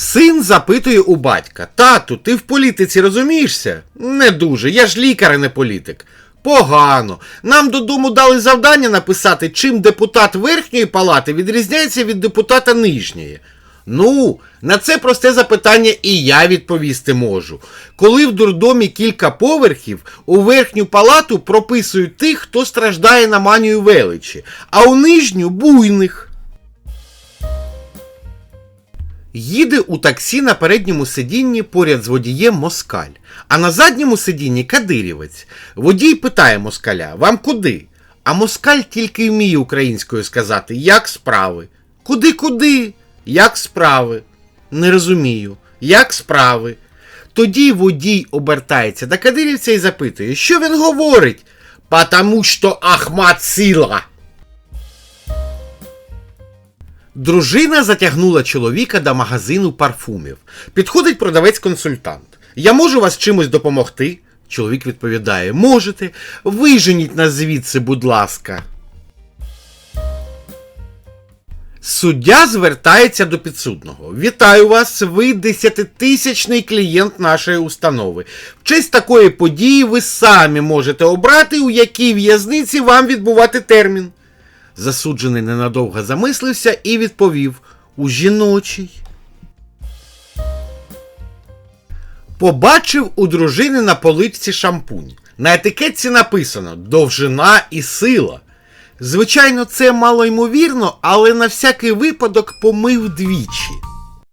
Син запитує у батька: Тату, ти в політиці розумієшся? Не дуже, я ж лікар, а не політик. Погано. Нам додому дали завдання написати, чим депутат верхньої палати відрізняється від депутата нижньої. Ну, на це просте запитання і я відповісти можу. Коли в дурдомі кілька поверхів, у верхню палату прописують тих, хто страждає на манію величі, а у нижню буйних. Їде у таксі на передньому сидінні поряд з водієм москаль, а на задньому сидінні кадирівець. Водій питає москаля: Вам куди? А москаль тільки вміє українською сказати, як справи. Куди куди? Як справи? Не розумію. Як справи? Тоді водій обертається до кадирівця і запитує, що він говорить? Потому що Ахмат сила. Дружина затягнула чоловіка до магазину парфумів. Підходить продавець-консультант. Я можу вас чимось допомогти? Чоловік відповідає: Можете. Виженіть нас звідси, будь ласка. Суддя звертається до підсудного. Вітаю вас, ви десятитисячний клієнт нашої установи. В честь такої події ви самі можете обрати, у якій в'язниці вам відбувати термін. Засуджений ненадовго замислився і відповів у жіночій. Побачив у дружини на поличці шампунь. На етикетці написано довжина і сила. Звичайно, це мало ймовірно, але на всякий випадок помив двічі.